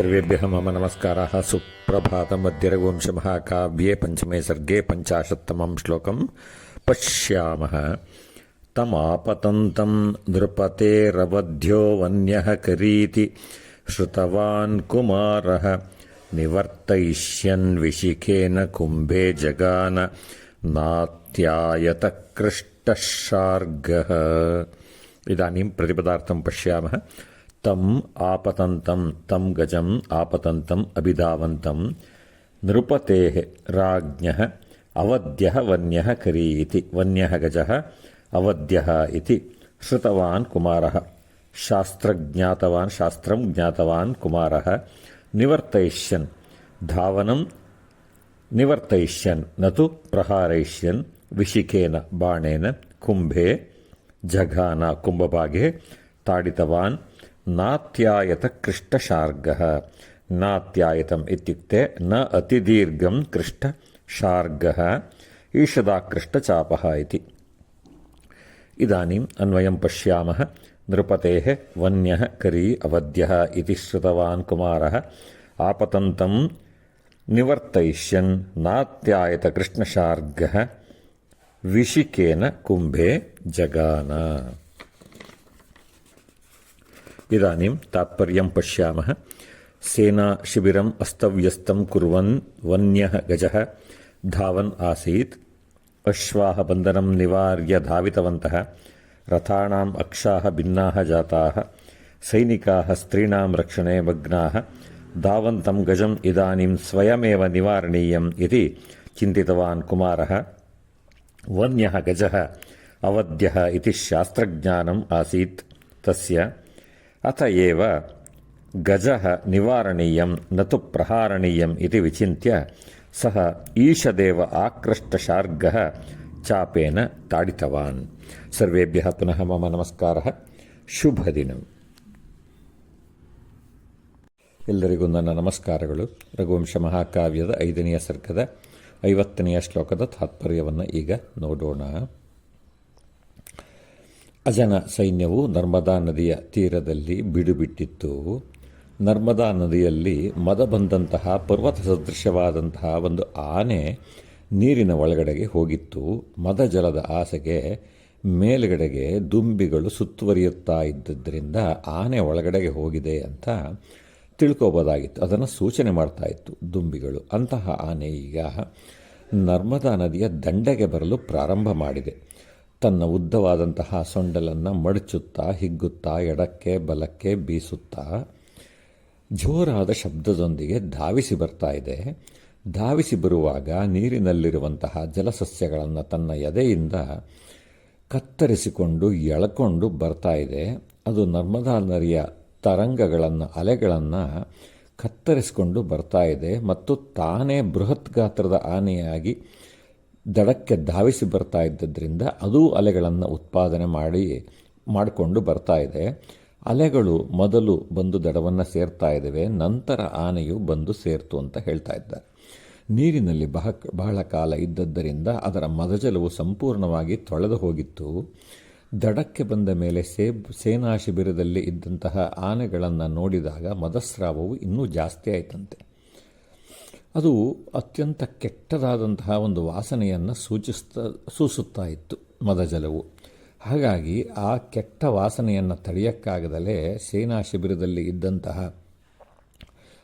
सर्वेभ्यः मम नमस्काराः सुप्रभातमध्यरघुवंशमहाकाव्ये पञ्चमे सर्गे पञ्चाशत्तमं श्लोकं पश्यामः तमापतन्तं नृपतेरवध्यो वन्यः करीति श्रुतवान् कुमारः निवर्तयिष्यन् विशिखेन कुम्भे जगान नात्यायतकृष्टः शार्गः इदानीं प्रतिपदार्थं पश्यामः तम् आपतन्तं, तं गजम् आपतन्तम् अभिधावन्तं। नृपतेः राज्ञः, अवध्यः वन्यः करी वन्यः गजः, अवध्यः इति श्रुतवान् कुमारः। शास्त्रज्ञातवान्, शास्त्रं ज्ञातवान् कुमारः। निवर्तयिष्यन्, धावनं निवर्तयिष्यन्, न तु प्रहारयिष्यन्, विशिखेन बाणेन, कुम्भे, जघान कुम्भभागे ताडितवान् नात्यायत कृष्टशार्गः। नात्यायतम् इत्युक्ते न अतिदीर्घं कृष्टशार्गः। ईषदाकृष्टचापः इति। इदानीम् अन्वयं पश्यामः। नृपतेः वन्यः करी अवध्यः इति श्रुतवान् कुमारः। आपतन्तं निवर्तयिष्यन् नात्यायतकृष्णशार्गः विशिकेन कुम्भे जगान। इदानीं तात्पर्यं पश्यामः। सेनाशिबिरम् अस्तव्यस्तं कुर्वन् वन्यः गजः धावन् आसीत्। अश्वाः बन्धनं निवार्य धावितवन्तः। रथाणाम् अक्षाः भिन्नाः जाताः। सैनिकाः स्त्रीणां रक्षणे मग्नाः। धावन्तं गजम् इदानीं स्वयमेव निवारणीयम् इति चिन्तितवान् कुमारः। वन्यः गजः अवध्यः इति शास्त्रज्ञानम् आसीत्। तस्य ಅಥ ಏವ ಗಜಃ ನಿವಾರಣೀಯಂ ನತು ಪ್ರಹಾರಣೀಯಂ ಇತಿ ವಿಚಿಂತ್ಯ ಸಹ ಈಶದೇವ ಆಕ್ರಷ್ಟ ಆಕೃಷ್ಟಶಾರ್ಗಃ ಚಾಪೇನ ತಾಡಿತವಾನ್ ಸರ್ವೇಭ್ಯ ಪುನಃ ಮಮ ನಮಸ್ಕಾರ ಶುಭದಿನ ಎಲ್ಲರಿಗೂ ನನ್ನ ನಮಸ್ಕಾರಗಳು. ರಘುವಂಶ ಮಹಾಕಾವ್ಯದ ಐದನೆಯ ಸರ್ಗದ ಐವತ್ತನೆಯ ಶ್ಲೋಕದ ತಾತ್ಪರ್ಯವನ್ನು ಈಗ ನೋಡೋಣ. ಅಜನ ಸೈನ್ಯವು ನರ್ಮದಾ ನದಿಯ ತೀರದಲ್ಲಿ ಬಿಡುಬಿಟ್ಟಿತ್ತು. ನರ್ಮದಾ ನದಿಯಲ್ಲಿ ಮದ ಬಂದಂತಹ ಪರ್ವತ ಸದೃಶವಾದಂತಹ ಒಂದು ಆನೆ ನೀರಿನ ಒಳಗಡೆಗೆ ಹೋಗಿತ್ತು. ಮದ ಜಲದ ಆಸೆಗೆ ಮೇಲುಗಡೆಗೆ ದುಂಬಿಗಳು ಸುತ್ತುವರಿಯುತ್ತಾ ಇದ್ದದ್ರಿಂದ ಆನೆ ಒಳಗಡೆಗೆ ಹೋಗಿದೆ ಅಂತ ತಿಳ್ಕೋಬೋದಾಗಿತ್ತು. ಅದನ್ನು ಸೂಚನೆ ಮಾಡ್ತಾ ಇತ್ತು ದುಂಬಿಗಳು. ಅಂತಹ ಆನೆ ಈಗ ನರ್ಮದಾ ನದಿಯ ದಂಡೆಗೆ ಬರಲು ಪ್ರಾರಂಭ ಮಾಡಿದೆ. ತನ್ನ ಉದ್ದವಾದಂತಹ ಸೊಂಡಲನ್ನು ಮಡಚುತ್ತಾ, ಹಿಗ್ಗುತ್ತಾ, ಎಡಕ್ಕೆ, ಬಲಕ್ಕೆ ಬೀಸುತ್ತಾ ಜೋರಾದ ಶಬ್ದದೊಂದಿಗೆ ಧಾವಿಸಿ ಬರ್ತಾ ಇದೆ. ಧಾವಿಸಿ ಬರುವಾಗ ನೀರಿನಲ್ಲಿರುವಂತಹ ಜಲಸಸ್ಯಗಳನ್ನು ತನ್ನ ಎದೆಯಿಂದ ಕತ್ತರಿಸಿಕೊಂಡು ಎಳ್ಕೊಂಡು ಬರ್ತಾ ಇದೆ. ಅದು ನರ್ಮದಾ ನರಿಯ ತರಂಗಗಳನ್ನು, ಅಲೆಗಳನ್ನು ಕತ್ತರಿಸಿಕೊಂಡು ಬರ್ತಾ ಇದೆ ಮತ್ತು ತಾನೇ ಬೃಹತ್ ಗಾತ್ರದ ಆನೆಯಾಗಿ ದಡಕ್ಕೆ ಧಾವಿಸಿ ಬರ್ತಾ ಇದ್ದದ್ರಿಂದ ಅದೂ ಅಲೆಗಳನ್ನು ಉತ್ಪಾದನೆ ಮಾಡಿ, ಮಾಡಿಕೊಂಡು ಬರ್ತಾ ಇದೆ. ಅಲೆಗಳು ಮೊದಲು ಬಂದು ದಡವನ್ನು ಸೇರ್ತಾ ಇದ್ದಾವೆ, ನಂತರ ಆನೆಯು ಬಂದು ಸೇರ್ತು ಅಂತ ಹೇಳ್ತಾ ಇದ್ದಾರೆ. ನೀರಿನಲ್ಲಿ ಬಹ, ಬಹಳ ಕಾಲ ಇದ್ದದ್ದರಿಂದ ಅದರ ಮದಜಲವು ಸಂಪೂರ್ಣವಾಗಿ ತೊಳೆದು ಹೋಗಿತ್ತು. ದಡಕ್ಕೆ ಬಂದ ಮೇಲೆ ಸೇಬ್ ಸೇನಾ ಶಿಬಿರದಲ್ಲಿ ಇದ್ದಂತಹ ಆನೆಗಳನ್ನು ನೋಡಿದಾಗ ಮದಸ್ರಾವವು ಇನ್ನೂ ಜಾಸ್ತಿ ಆಯ್ತಂತೆ. ಅದು ಅತ್ಯಂತ ಕೆಟ್ಟದಾದಂತಹ ಒಂದು ವಾಸನೆಯನ್ನು ಸೂಚಿಸ್ತಾ, ಸೂಸುತ್ತಾ ಇತ್ತು ಮದಜಲವು. ಹಾಗಾಗಿ ಆ ಕೆಟ್ಟ ವಾಸನೆಯನ್ನು ತಡೆಯಕ್ಕಾಗದಲೇ ಸೇನಾ ಶಿಬಿರದಲ್ಲಿ ಇದ್ದಂತಹ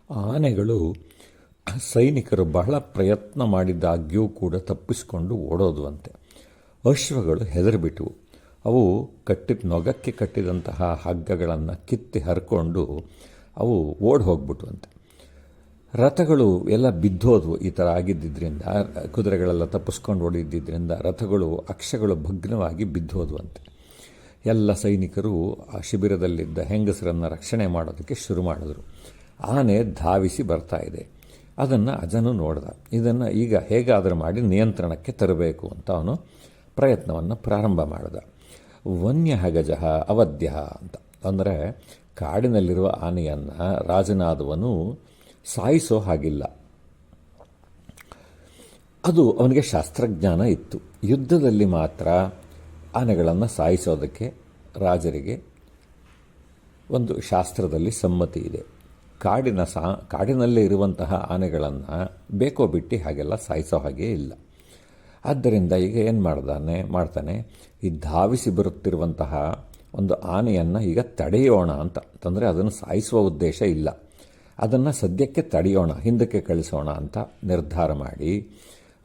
ಆನೆಗಳು ಸೈನಿಕರು ಬಹಳ ಪ್ರಯತ್ನ ಮಾಡಿದ್ದಾಗ್ಯೂ ಕೂಡ ತಪ್ಪಿಸಿಕೊಂಡು ಓಡೋದುವಂತೆ. ಅಶ್ವಗಳು ಹೆದರಿಬಿಟ್ಟವು ಅವು ಕಟ್ಟಿದ, ನೊಗಕ್ಕೆ ಕಟ್ಟಿದಂತಹ ಹಗ್ಗಗಳನ್ನು ಕಿತ್ತಿ ಹರ್ಕೊಂಡು ಅವು ಓಡಿ ಹೋಗ್ಬಿಟ್ವಂತೆ ರಥಗಳು ಎಲ್ಲ ಬಿದ್ದೋದು ಈ ಥರ ಆಗಿದ್ದರಿಂದ ಕುದುರೆಗಳೆಲ್ಲ ತಪ್ಪಿಸ್ಕೊಂಡು ಓಡಿದ್ದರಿಂದ ರಥಗಳು, ಅಕ್ಷಗಳು ಭಗ್ನವಾಗಿ ಬಿದ್ದೋದ್ವಂತೆ. ಎಲ್ಲ ಸೈನಿಕರು ಆ ಶಿಬಿರದಲ್ಲಿದ್ದ ಹೆಂಗಸರನ್ನು ರಕ್ಷಣೆ ಮಾಡೋದಕ್ಕೆ ಶುರು ಮಾಡಿದ್ರು. ಆನೆ ಧಾವಿಸಿ ಬರ್ತಾ ಇದೆ. ಅದನ್ನು ಅಜನು ನೋಡ್ದ. ಇದನ್ನು ಈಗ ಹೇಗಾದರೂ ಮಾಡಿ ನಿಯಂತ್ರಣಕ್ಕೆ ತರಬೇಕು ಅಂತ ಅವನು ಪ್ರಯತ್ನವನ್ನು ಪ್ರಾರಂಭ ಮಾಡಿದ. ವನ್ಯ ಗಜ ಅವಧ್ಯ ಅಂತ. ಅಂದರೆ ಕಾಡಿನಲ್ಲಿರುವ ಆನೆಯನ್ನು ರಾಜನಾದವನು ಸಾಯಿಸೋ ಹಾಗಿಲ್ಲ. ಅದು ಅವನಿಗೆ ಶಾಸ್ತ್ರಜ್ಞಾನ ಇತ್ತು. ಯುದ್ಧದಲ್ಲಿ ಮಾತ್ರ ಆನೆಗಳನ್ನು ಸಾಯಿಸೋದಕ್ಕೆ ರಾಜರಿಗೆ ಒಂದು ಶಾಸ್ತ್ರದಲ್ಲಿ ಸಮ್ಮತಿ ಇದೆ. ಕಾಡಿನ ಸಾ, ಕಾಡಿನಲ್ಲೇ ಇರುವಂತಹ ಆನೆಗಳನ್ನು ಬೇಕೋ ಬಿಟ್ಟು ಹಾಗೆಲ್ಲ ಸಾಯಿಸೋ ಹಾಗೆ ಇಲ್ಲ. ಆದ್ದರಿಂದ ಈಗ ಏನು ಮಾಡ್ದಾನೆ, ಮಾಡ್ತಾನೆ, ಈ ಧಾವಿಸಿ ಬರುತ್ತಿರುವಂತಹ ಒಂದು ಆನೆಯನ್ನು ಈಗ ತಡೆಯೋಣ ಅಂತ. ಅಂತಂದರೆ ಅದನ್ನು ಸಾಯಿಸುವ ಉದ್ದೇಶ ಇಲ್ಲ. ಅದನ್ನು ಸದ್ಯಕ್ಕೆ ತಡೆಯೋಣ, ಹಿಂದಕ್ಕೆ ಕಳಿಸೋಣ ಅಂತ ನಿರ್ಧಾರ ಮಾಡಿ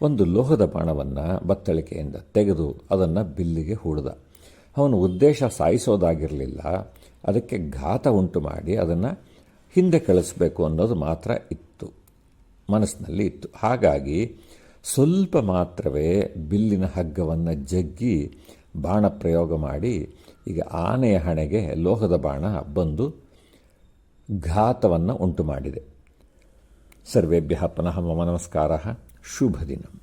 ಒಂದು ಲೋಹದ ಬಾಣವನ್ನು ಬತ್ತಳಿಕೆಯಿಂದ ತೆಗೆದು ಅದನ್ನು ಬಿಲ್ಲಿಗೆ ಹೂಡಿದ. ಅವನ ಉದ್ದೇಶ ಸಾಯಿಸೋದಾಗಿರಲಿಲ್ಲ. ಅದಕ್ಕೆ ಘಾತ ಉಂಟು ಮಾಡಿ ಅದನ್ನು ಹಿಂದೆ ಕಳಿಸ್ಬೇಕು ಅನ್ನೋದು ಮಾತ್ರ ಇತ್ತು. ಮನಸ್ಸಿನಲ್ಲಿ ಇತ್ತು. ಹಾಗಾಗಿ ಸ್ವಲ್ಪ ಮಾತ್ರವೇ ಬಿಲ್ಲಿನ ಹಗ್ಗವನ್ನು ಜಗ್ಗಿ ಬಾಣ ಪ್ರಯೋಗ ಮಾಡಿ ಈಗ ಆನೆಯ ಹಣೆಗೆ ಲೋಹದ ಬಾಣ ಬಂದು ಘಾತವನ್ನು ಉಂಟು ಮಾಡಿದೆ ಸರ್ವೇಭ್ಯ ಪುನಃ ಮಮ ನಮಸ್ಕಾರ. ಶುಭ ದಿನ.